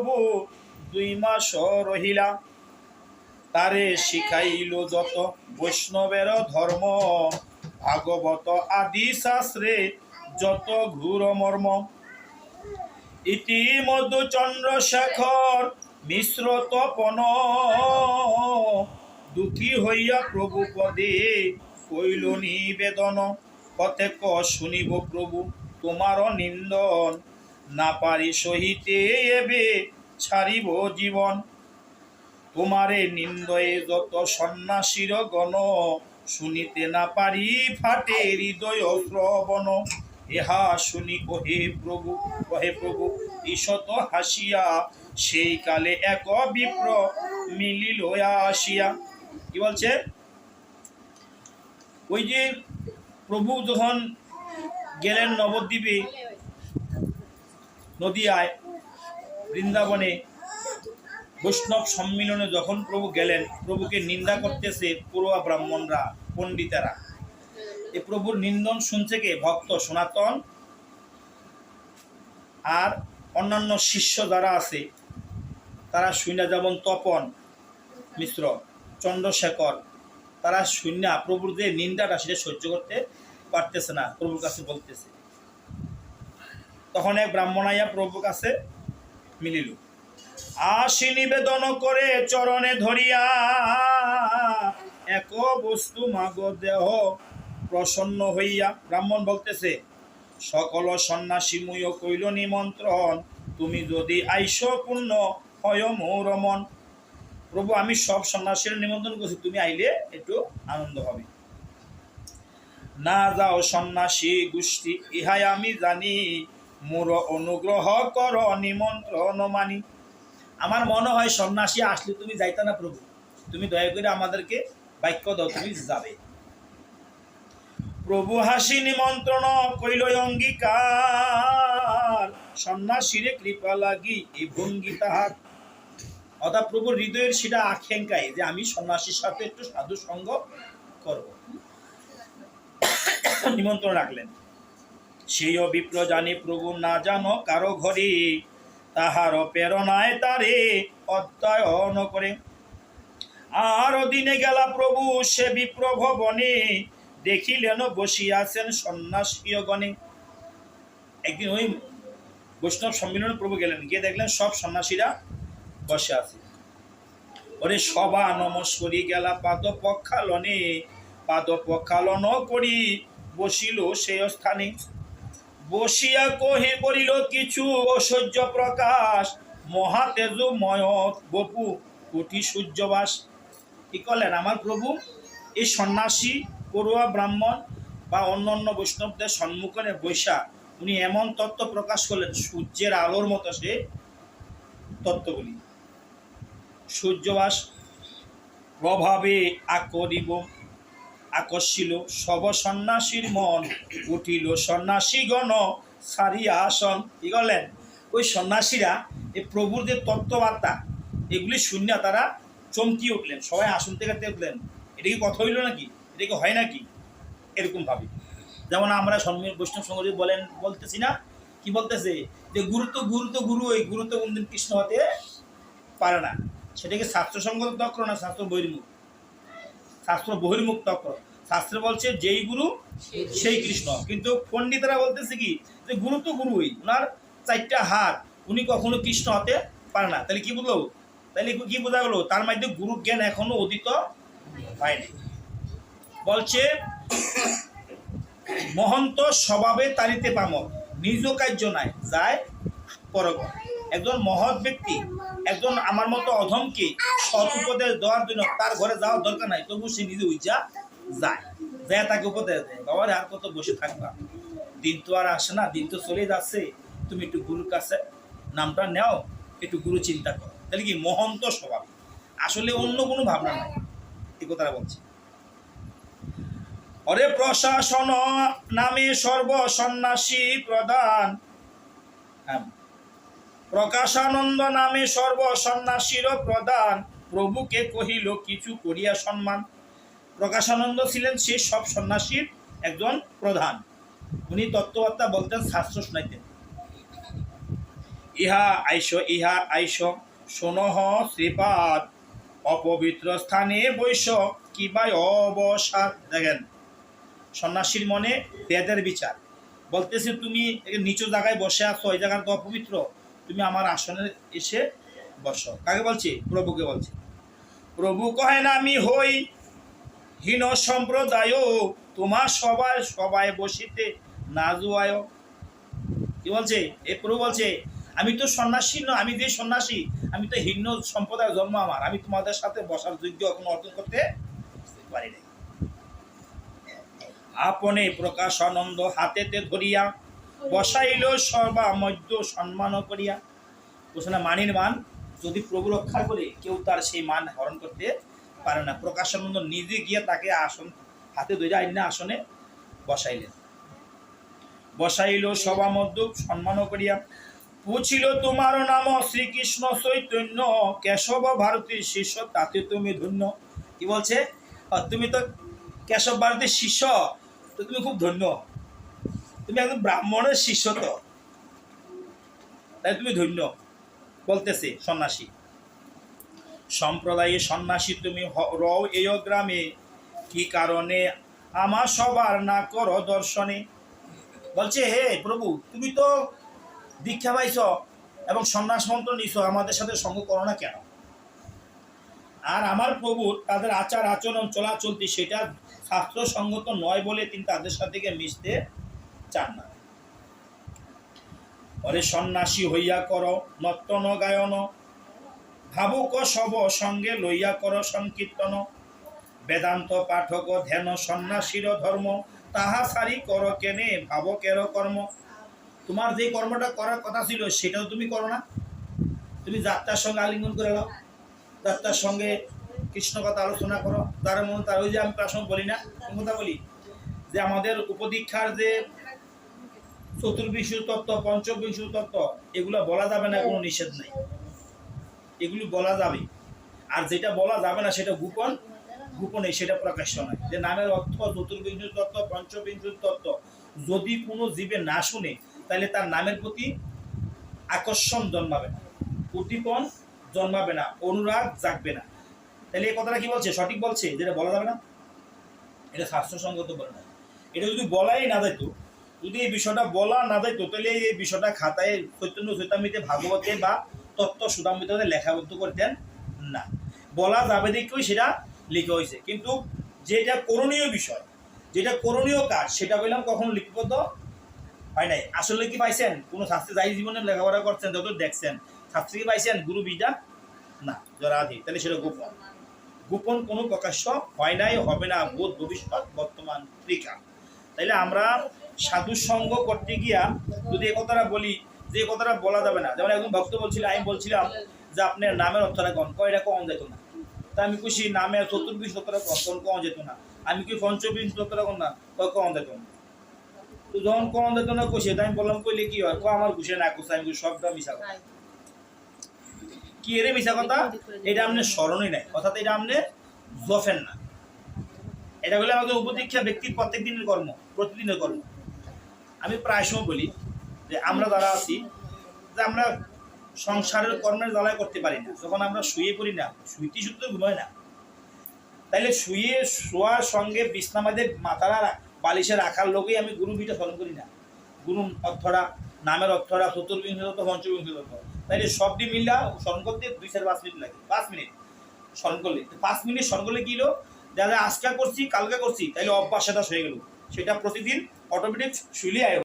প্রভু দুই মাস রহিলা। তারে শিখাইল যত বৈষ্ণবের ধর্ম, ভাগবত আদি শাস্ত্রে যত ঘুর মর্ম। ইতিমধ্যে চন্দ্রশেখর মিশ্র তপন, দুঃখী হইয়া প্রভু পদে কইল নিবেদন কতেক শুনিব প্রভু তোমার নিন্দন। না পারি সহিতে এবে ছাড়িব জীবন। তোমারে নিন্দয়ে যত সন্ন্যাসীর গণ, শুনিতে না পারি ফাটে হৃদয় শ্রবণ। ইহা শুনি কহে প্রভু কহে প্রভু ঈশত হাসিয়া, সেই কালে এক বিপ্র মিলিল আসিয়া। কি বলছে? ওই যে প্রভু যখন গেলেন নবদ্বীপে নদিয়ায় বৃন্দাবনে বৈষ্ণব সম্মিলনে যখন প্রভু গেলেন, প্রভুকে নিন্দা করতেছে পুরোয়া ব্রাহ্মণরা, পণ্ডিতেরা। এ প্রভুর নিন্দন শুনছে কে? ভক্ত, সনাতন আর অন্যান্য শিষ্য যারা আছে, তারা শুনে যেমন তপন মিশ্র, চন্দ্রশেখর, তারা শূন্য প্রভুর যে নিন্দাটা সেটা সহ্য করতে পারতেছে না, প্রভুর কাছে বলতেছে। তখন এক ব্রাহ্মণ আইয়া প্রভুর কাছে মিলিল, আসি নিবেদন করে চরণে ধরিয়া। এক বস্তু মাগ দেহ প্রসন্ন হইয়া, ব্রাহ্মণ বলতেছে, সকল সন্ন্যাসী মুয় কইল নিমন্ত্রণ, তুমি যদি আইস পূর্ণ, হয় মোর মন। প্রভু, আমি সব সন্ন্যাসীর নিমন্ত্রণ করছি, তুমি আইলে একটু আনন্দ হবে। না যাও সন্ন্যাসী গোষ্ঠী, ইহাই আমি জানি মোর অনুগ্রহ কর নিমন্ত্রণ মানি। আমার মনে হয়, সন্ন্যাসী আসলে, তুমি যাইতে না প্রভু তুমি দয়া করে আমাদেরকে বাক্য দাও যাবে। প্রভু হাসি নিমন্ত্রণ কইল অঙ্গীকার, সন্ন্যাসীরে কৃপা লাগি এই ভঙ্গি তাহার। অর্থাৎ প্রভুর হৃদয়ের সেটা আকাঙ্ক্ষায় যে আমি সন্ন্যাসীর সাথে একটু সাধু সঙ্গ করব। নিমন্ত্রণ রাখলেন। সেই বিপ্র জানি প্রভু না জানো কারও ঘরে, তাহার প্রেরণায় তারে অধ্যয়ন করে। আর দিনে গেলা প্রভু সে বিপ্র ভবনে দেখিলেন বসিয়াছেন সন্ন্যাসীয় গণে একদিন ওই বৈষ্ণব সম্মিলনে প্রভু গেলেন, গিয়ে দেখলেন সব সন্ন্যাসীরা বসে আছে। ওরে সভা নমস্করি গেলা পাদ পক্ষালনে পাদ পক্ষালন করি, বসিল সেই স্থানে। বসিয়া কহে করিল কিছু ঐশ্বর্য প্রকাশ। মহাতেজ ময়ত বপু, কোটি সূর্যবাস। কি করলেন? আমার প্রভু, এই সন্ন্যাসী, পড়ুয়া ব্রাহ্মণ বা অন্য অন্য বৈষ্ণবদের সম্মুখে বৈশা, উনি এমন তত্ত্ব প্রকাশ করলেন, সূর্যের আলোর মতো সে তত্ত্বগুলি। সূর্যবাস প্রভাবে আকরিব আকর্ষিল সব সন্ন্যাসীর মন উঠিল। সন্ন্যাসীগণ সারিয়া আসন। কি করলেন? ওই সন্ন্যাসীরা এই প্রভুর যে তত্ত্ববার্তা, এগুলি শূন্য তারা চমকি উঠলেন। সবাই আসন থেকে দেখলেন এটা কি কথা হইল নাকি? এটা কি হয় নাকি? এরকম ভাবে। যেমন আমরা সম্মিল বৈষ্ণব সংগঠন বলেন, বলতেছি না, কি বলতেছে? যে গুরুত্ব গুরুত্ব গুরু ওই গুরুত্ব কোনদিন কৃষ্ণ হতে পারে না। সেটাকে শাস্ত্রসঙ্গত তক্র না শাস্ত্র বহির্মুখ? শাস্ত্র বহির্মুখ তক্র শাস্ত্র বলছে যেই গুরু সেই কৃষ্ণ। কিন্তু পণ্ডিতরা বলতেছে কি যে গুরু তো গুরুই ওনার চারটা হাত উনি কখনো কৃষ্ণ হতে পারে না। তাহলে কি বুঝলো? তাহলে কি বোঝা গেলো? তার মধ্যে গুরু জ্ঞান এখনও অদিত হয়নি। বলছে মহন্ত স্বভাবে তারিতে পামক নিজ কার্য নাই যায় পরগণ। একজন মহৎ ব্যক্তি, একজন আমার মতো অধমকে সৎ উপদেশ দেওয়ার জন্য তার ঘরে যাওয়ার দরকার নাই, তবু সে নিজে উইজা যায় যায় তাকে উপদেশ দেয়। বাবার আর কত বসে থাকবা? দিন তো আর আসে না, দিন তো চলে যাচ্ছে। তুমি একটু গুরুর কাছে নামটা নেও, একটু গুরু চিন্তা করো। তাহলে কি মহন্ত স্বভাব? আসলে অন্য কোনো ভাবনা নাই, এই কথাটা বলছি। অরে প্রশাসন নামে সর্ব সন্ন্যাসী প্রধান হ্যাঁ প্রকাশানন্দ নামে সর্ব সন্ন্যাসীর প্রধান প্রভুকে কহিল, কিছু করিয়া সম্মান। প্রকাশানন্দ ছিলেন সে সব সন্ন্যাসীর একজন প্রধান। উনি তত্ত্ববার্তা বলতেন, শাস্ত্র শোনাইতেন। ইহা আইস ইহা আইস, শোনহ শ্রীপাদ, অপবিত্র স্থানে বৈশ কিবা অবসাদ। দেখেন, সন্ন্যাসীর মনে বেদের বিচার। বলতেছে, তুমি নিচু জায়গায় বসে আছো ওই জায়গা তো অপবিত্র। তুমি আমার আসনে এসে বসো। কাকে বলছি? প্রভুকে বলছি। প্রভু কহেন, আমি হই হীন সম্প্রদায়। তোমার সবাই সবাই বসিতে না জুয়ায়। কি বলছে? এ প্রভু বলছে, আমি তো সন্ন্যাসী নয়, আমি যে সন্ন্যাসী, আমি তো হীন সম্প্রদায় জন্ম আমার। আমি তোমাদের সাথে বসার যোগ্য এখন অর্জন করতে পারি নাই। আপনে প্রকাশানন্দ হাতেতে ধরিয়া বসাইল সর্বা মধ্য সম্মান করিয়া। বলছে না মানির মান, যদি প্রভু রক্ষা করে, কেউ তার সেই মান হরণ করতে পারে না। প্রকাশানন্দ নিজে গিয়ে তাকে আসন, হাতে ধরে আইনা আসনে বসাইলেন। বসাইল সভা মধ্য সম্মান করিয়া, পুছিল তোমার নাম শ্রীকৃষ্ণ চৈতন্য, কেশব ভারতীর শিষ্য, তাতে তুমি ধন্য। কি বলছে? তুমি তো কেশব ভারতীর শিষ্য, তো তুমি খুব ধন্য। তুমি একজন ব্রাহ্মণের শিষ্য তো তাই তুমি ধন্য, বলতেছে সন্ন্যাসী। সম্প্রদায়ে সন্ন্যাসী তুমি রও এই গ্রামে কি কারণে আমার সবার না কর দর্শনে? বলছে, হে প্রভু, তুমি তো দীক্ষা পাইছ এবং সন্ন্যাস মন্ত্র নিছ, আমাদের সাথে সঙ্গ করো না কেন? আর আমার প্রভু তাদের আচার আচরণ চলাচলতি সেটা শাস্ত্রসঙ্গত নয় বলে তিনি তাদের সাথে মিশতে চান না। অরে সন্ন্যাসী হইয়া কর নর্তন গায়ন ভাবুক সব সঙ্গে লইয়া কর সংকীর্তন। বেদান্ত পাঠক, ধ্যান, সন্ন্যাসীর ধর্ম, তাহা সারি কর কেনে, ভাবকের কর্ম। তোমার যে কর্মটা করার কথা ছিল, সেটাও তুমি করো না। তুমি যাত্রার সঙ্গে আলিঙ্গন করে নাও। যাত্রার সঙ্গে কৃষ্ণ কথা আলোচনা করো। তার মনে তার ওই যে আমি প্রাসঙ্গ বলি না কথা বলি যে আমাদের উপদীক্ষার যে চতুর্বিংশ তত্ত্ব, পঞ্চবিংশ তত্ত্ব, এগুলো বলা যাবে না, কোনো নিষেধ নেই। এগুলি বলা যাবে। আর যেটা বলা যাবে না, সেটা গোপন, গোপনে সেটা প্রকাশ্য নয়। যে নামের অর্থ চতুর্বিংশ তত্ত্ব, পঞ্চবিংশ তত্ত্ব, যদি কোনো জীবে না শুনে, তাহলে তার নামের প্রতি আকর্ষণ জন্মাবে না উদ্দীপন জন্মাবে না, অনুরাগ জাগবে না। তাহলে এই কথাটা কি বলছে? সঠিক বলছে? যেটা বলা যাবে না? এটা স্বাস্থ্যসঙ্গত বলে না। এটা যদি বলাই না যেত যদি এই বিষয়টা বলা না যেত তাহলে এই বিষয়টা খাতায় চৈতন্য চৈতামিতে ভাগবতে বা তত্ত্ব সুদামিতে লেখাবদ্ধ করতেন না। বলা যাবে দেখেও সেটা লিখে হয়েছে। কিন্তু যেটা করণীয় বিষয়, যেটা করণীয় কাজ, সেটা বললাম কখনো লিপিবদ্ধ হয় নাই। আসলে কি পাইছেন? কোনো শাস্ত্রে যাই জীবনে লেখাপড়া করছেন, যত দেখছেন, শাস্ত্রে কি পাইছেন? গুরু বিদ্যা না জরাধি তাহলে সেটা গোপন। গোপন কোনো প্রকাশ্য হয় নাই, হবে না, বোধ ভবিষ্যৎ, বর্তমান ত্রিকা তাইলে আমরা সাধু সঙ্গ করতে গিয়া যদি এ কথাটা বলি, যে এ কথাটা বলা যাবে না। যেমন একজন ভক্ত বলছিল, আমি বলছিলাম যে আপনার নামের অর্থটা কম। কয়, এটা কম যেত না। তা আমি খুশি নামের চতুর্বিশ তত্ত্বটা কম যেত না। আমি কি পঞ্চবিশ তত্ত্বটা কম না, কয়, কম যেত না। তো যখন কম যেত না কষে আমি বললাম, কইলে কি হয়? কয়, আমার ঘুষে না কুসে আমি সবটা মিশা কথা। কি এরে মিশা কথা? এটা আপনি স্মরণই নাই। অর্থাৎ এটা আপনি জফেন না। এটা হলে আমাদের উপদীক্ষা ব্যক্তির প্রত্যেক দিনের কর্ম, প্রতিদিনের কর্ম। আমি প্রায় সময় বলি যে আমরা যারা আছি, যে আমরা সংসারের কর্মের জ্বালায় করতে পারি না। যখন আমরা শুয়ে পড়ি না, শুইতে শুতে ঘুমাই না। তাইলে শুয়ে শোয়ার সঙ্গে বিছনামাদের মাথারা বালিশে রাখার লোকেই আমি গুরু বিটা স্মরণ করি না। গুরু অর্থরা, নামের অর্থরা, চতুর্বিংশ তত্ত্ব পঞ্চবিংশ তত্ত্ব তাইলে সবটি মিল্লা স্মরণ করতে দুই চার পাঁচ মিনিট লাগে। পাঁচ মিনিট স্মরণ করলে। পাঁচ মিনিট স্মরণ করলে কি হলো? যারা আজকা করছি, কালকে করছি, তাইলে অভ্যাস সেটা হয়ে গেল। সেটা প্রতিদিন অটোমেটিক আয়